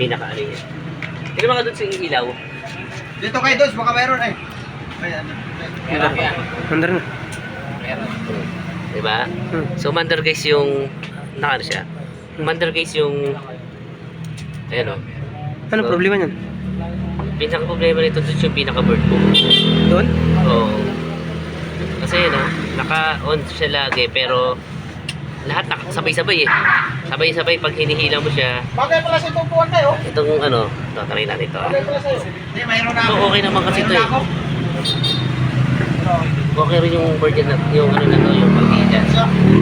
pinaka ano yan. Hindi mga doon sa ilaw. Dito kay Dos, baka mayroon ay. Ay, ano. Meron yan. Under na. Diba? Hmm. So, mandar guys yung, naka ano siya? Mandar guys yung, ayan o. Ano problema niyan? Pinaka problema nito doon yung pinaka bird ko. Doon? Oo. Kasi no, naka-on siya lagi pero lahat sabay-sabay eh. Sabay-sabay pag hinihila mo siya, Bagay pala sa tupuan kayo. itong ano, ito, try natin ito. Bagay pala sa'yo. Hindi, mayroon na Ito, okay naman kasi ito eh. Okay rin yung bird na, yung ano na to, yung paghila.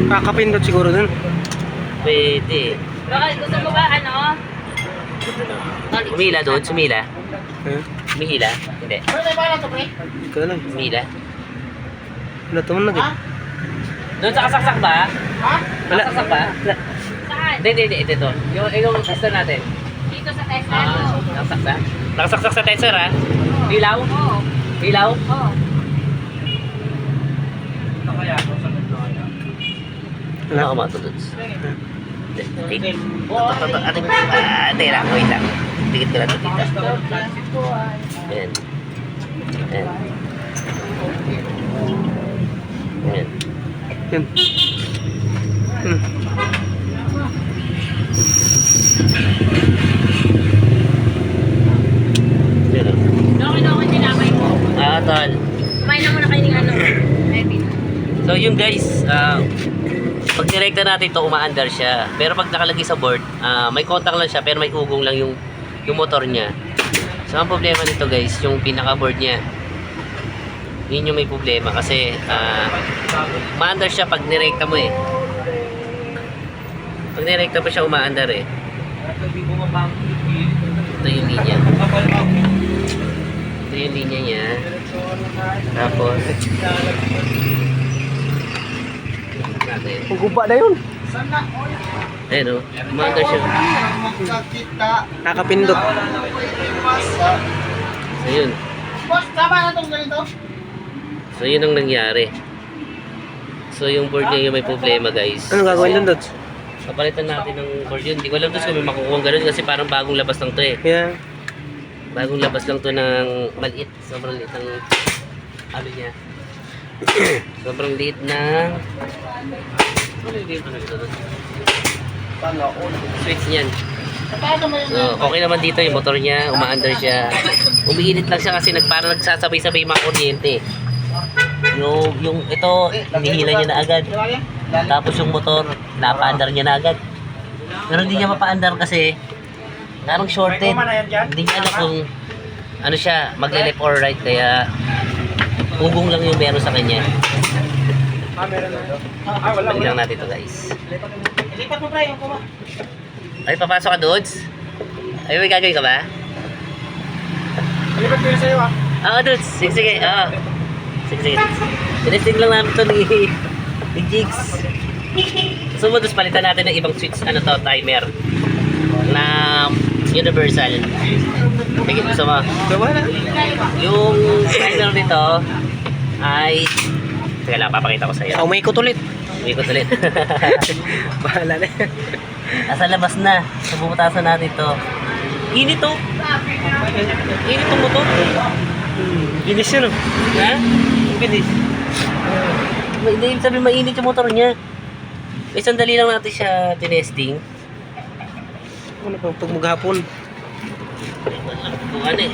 Kakapindot siguro doon. Pwede. Bakit gusto mo ba ano? Umila doon, sumila. Eh, Umihila. Hindi. Ano may bahala to, pre? ikaw lang. Umila. Wala tuman na Ha? Doon sa kasaksak ba? Ha? Wala. Kasaksak ba? Saan? Hindi, hindi, hindi. Ito. Yung, yung tester natin. Dito sa Tesla? Ah, nakasaksak? Nakasaksak sa tester ha? Ilaw? Oo. Ilaw? Oo. Wala ka mga tulods. Ating, ating, ah, lang, wait lang. Tigit ko lang ito dito. Ayan. Ayan. Ayan. Yan. Hmm. Ayan. Okay na ako tinamay mo. Ah, tol. Kumain na muna kayo ng ano. Maybe. So yun ah, pag direkta natin to umaandar siya. Pero pag nakalagay sa board, ah, may contact lang siya pero may ugong lang yung yung motor niya. So ang problema nito guys, yung pinaka board niya. Yun yung may problema kasi ah, umaandar siya pag nirekta mo eh. Pag nirekta mo siya umaandar eh. Ito yung linya. Ito yung linya niya. Tapos natin. Ang guba na yun. Ayun o, umaandar siya. Magkakita. Kakapindot. So yun. Boss, tama na itong ganito. So yun ang nangyari. So yung board niya yung may problema guys. Ano gagawin doon, Dots? Papalitan natin ng board yun. Hindi ko alam doon kung may makukuha ganun kasi parang bagong labas lang to eh. Kaya, Bagong labas lang to ng maliit. Sobrang liit ng ano niya. Sobrang liit ng ano ano? Switch niyan. So, okay naman dito yung motor niya, umaandar siya. Umiinit lang siya kasi nagparang nagsasabay-sabay mga kuryente. Yung, yung ito, hinihila niya na agad. Tapos yung motor, napaandar niya na agad. Pero hindi niya mapaandar kasi parang shorted. Hindi niya alam kung ano siya, magle-left or right kaya ugong lang yung meron sa kanya. Balik lang natin to guys. Lipat mo, pre. Yung kuma. Ay, papasok ka Dudes? Ay, may gagawin ka ba? Lipat ko yun sa'yo, ah. Oo, Dudes. Sige, sige. Oo. Sige, sige. Tinesting lang namin to ni, ni Jigs. Mo, Dudes, palitan natin ng ibang switch, ano to, timer. Na universal. Sige, gusto mo. gawa na. Yung timer nito ay... Teka lang, papakita ko. Sa umikot ulit. Ikot ulit. Bahala na. Nasa labas na. Sa bubutasan natin to. Init to. Init tong motor. Hmm. Bilis yun, oh. Ha? Bilis. Hindi sabihin mainit yung motor niya. Eh, sandali lang natin siya tinesting. Ano pa, pag maghapon. Ano eh.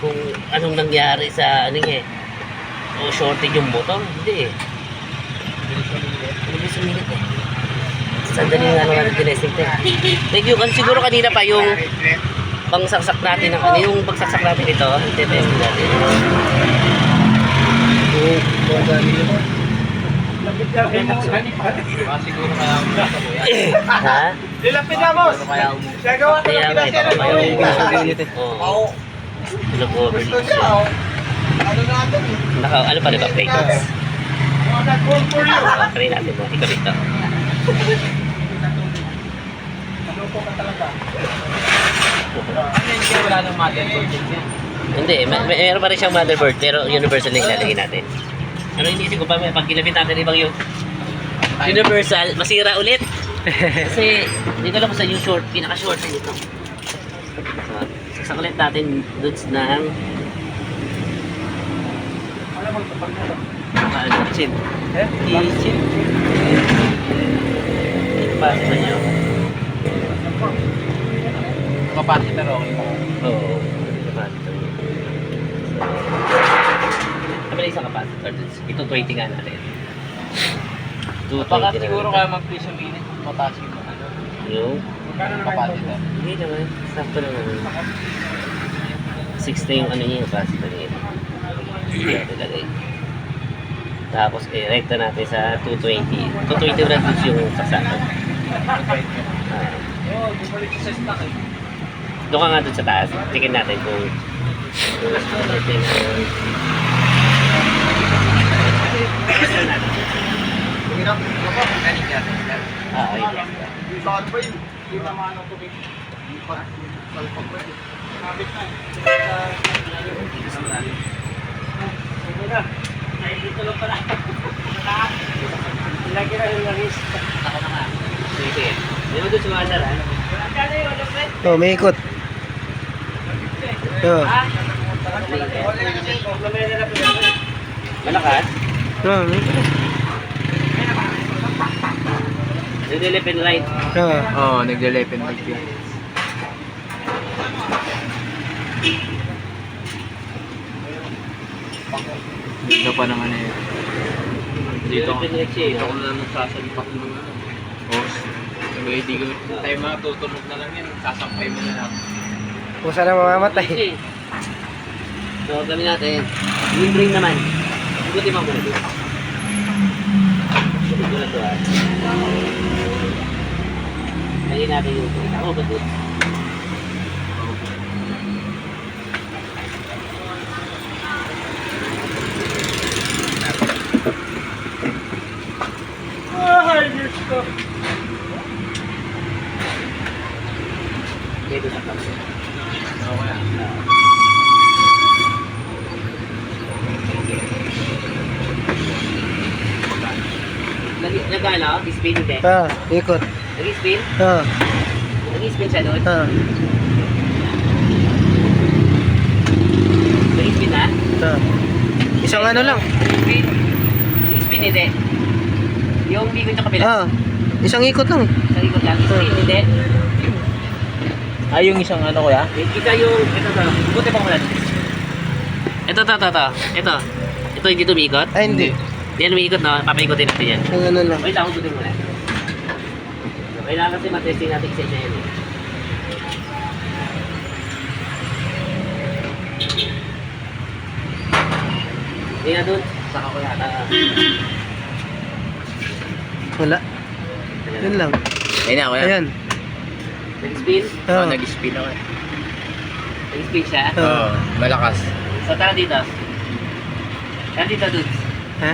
Kung anong nangyari sa ano eh. O shorted yung motor. Hindi eh. Hindi suminit eh. Sandali lang natin tinesting to. Thank you. Kasi siguro kanina pa yung pangsaksak natin ng ano yung pagsaksak natin ito. Testing natin. Ha? Lilapit na, boss. Kaya ng nga, ito pinasya. Bilis eh. Oo. Oo. Nag-overheat Gusto siya. oh. Ano natin, eh. Naka, ano pa, brake pads. Mga nag-call for you. Ah, Try natin mo. Ikaw dito. Loko ka talaga. Ano yun, wala nang motherboard Hindi, may, may, meron pa rin siyang motherboard pero universal na ilalagay natin. Ano iniisip ko pa, may pag ginamit natin ibang yung universal, masira ulit. Kasi, hindi ko alam kung sa yung short, pinaka-short na nito. So, sasaklit natin dudes ng ano, chin. Eh? Kitchen. Ipasa nyo. Kapati pero okay. Oo. Niya. Kami na isang capacitor dudes. Ito 20 nga natin. 220 Baka na siguro kaya yung minute, mataas yung ano. Yung? Kapati na. Hindi naman. Sakto naman. 6 na yung ano niya, yung capacitor niya. Natin lagay. Tapos, eh, rekta natin sa 220. 220 na dun yung saksakan. Ah. Oo, bumalik sa stock eh. Doon ka nga dun sa taas. Tingnan natin kung kung natin ang Ah, okay. Ako na nga. Sige, sige. Hindi mo doon sumadar, ha? Oh, may ikot. Oh. Malakas? Oh, may ikot. Hindi left and right. Oh. Oo, oh, nagle-lepin mag yan. Dito pa naman eh. Dito Left and right siya, eh. Dito ko na nagsasalipak ng sabay di ko tayo mga tutunog na lang yan. Sasampay mo na lang. Kung saan na mamamatay. So, gawin natin. Yung ring naman. Ikutin mo muna dito. Ikutin ko lang ito, ha? Lagyan natin yung ring. Ako ba dito? Sa kapsa. Nag- Nag-ano? Spin hindi. Ah, ikot. Nag-spin? Oh. Nag-spin siya doon? Ah. Nag-spin na? Ah. Isang ano lang. Spin? Nag-spin hindi. Yung bigot yung kabila. Ah. Isang ikot lang. Sa likod lang. Spin hindi. Ah, yung isang ano ko ya? Eh, Kita yung... Ito to. Buti pa dito. Ito, ito, ito, ito. Ito. Ito hindi tumikot. Ay, hindi. Hindi yan umikot, no? Papaikotin natin yan. Ang ano lang. Wait lang, hugutin muna. Kailangan kasi matesting natin isa-isa yan. eh. Hindi nga doon. Saka ko yata. Wala. Yun lang. Ayun ako Ayan. Nag-spin? Oh. nag-spin ako eh. Nag-spin siya? Oh. malakas. So tara dito. Tara dito, dudes. Ha?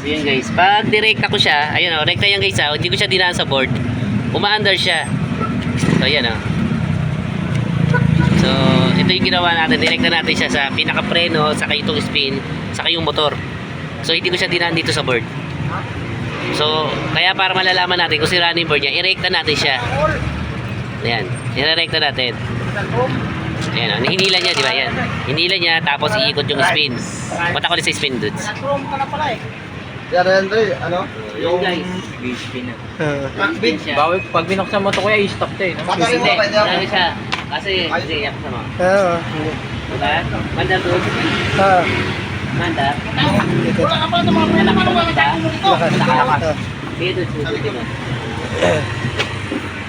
So yun guys, pag direkta ko siya, ayun o, rekta yan guys ha, hindi ko siya dinaan sa board, uma-under siya. So ayan o. So, ito yung ginawa natin, direkta natin siya sa pinaka-preno, saka itong spin, saka yung motor. So, hindi ko siya dinaan dito sa board. So, kaya para malalaman natin kung si running board niya, irekta natin siya. Ayan, irerekta natin. Ayan o, hinila niya, di ba? Ayan. Hinila niya, tapos iikot yung spin. Punta ko ulit sa spin, dudes. Yan Andre, ano? Yung guys, spin na. Spin siya. Bawal, pag binuksan mo to kuya, i-stop to eh. No? Baka rin Hindi, mo, ano siya? Kasi, kasi, yak sama. Oo. Hindi. Diba? Manda doon. Ah. Manda. Ikot. Nalakas mo kita. Lakas. Nalakas. Ah. Sige, dudes. Susutin mo.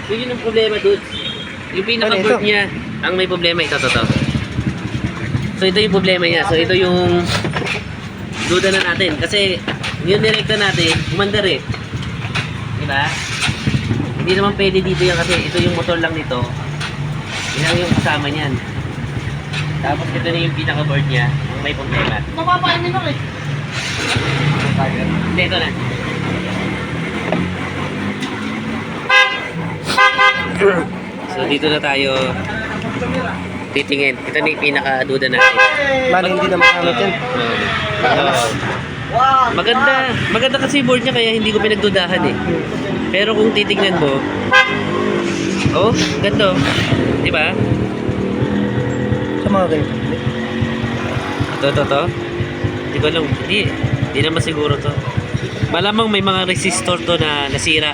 So, yun ang problema, dudes. Yung Ano pinaka-board ito? niya, ang may problema, ito, ito, ito. So, ito yung problema niya. So, ito yung duda na natin. Kasi, yung direkta natin, umandar eh. Diba? Hindi naman pwede dito yan kasi ito yung motor lang nito. Yan yung kasama niyan. Tapos ito na yung pinaka-board niya, yung may problema. Mapapainin ako eh. Hindi, ito na. So dito na tayo titingin. Ito na yung pinaka-duda natin. Bali, hindi na makamit yan. Oo. Wow! Maganda, maganda kasi yung board niya kaya hindi ko pinagdudahan eh. Pero kung titignan mo, oh, ganito. Di ba? Sa mga kayo. Ito, ito, ito. Hindi ko alam. Hindi, hindi naman siguro to. Malamang may mga resistor to na nasira.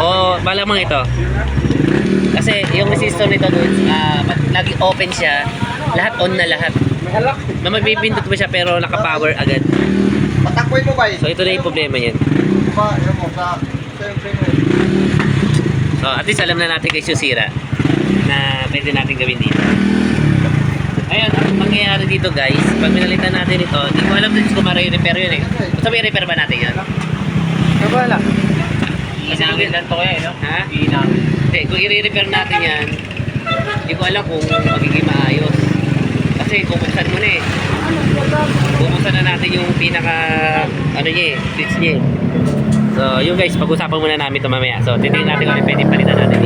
O, malamang ito. Kasi yung resistor nito doon, ah, pag lagi open siya, lahat on na lahat. Na mapipindot mo siya pero naka-power agad. Patakboy mo ba eh? So ito na yung problema niyan. Ba, yun mo, sa... Sa yung eh. So at least alam na natin guys yung sira na pwede natin gawin dito. Ayun, ang mangyayari dito guys, pag minalitan natin ito, hindi ko alam kung ma-repair yun eh. Basta may repair ba natin yun? Wala. Inangin lang to kaya, no? Ha? Inangin. Hindi, kung i-repair natin yan, hindi ko alam kung magiging maayos. Kasi bubuksan mo na eh. Bubuksan na natin yung pinaka, ano niya eh, switch niya eh. So, yun guys, pag-usapan muna namin ito mamaya. So, titingnan natin kung ano pwede palitan natin.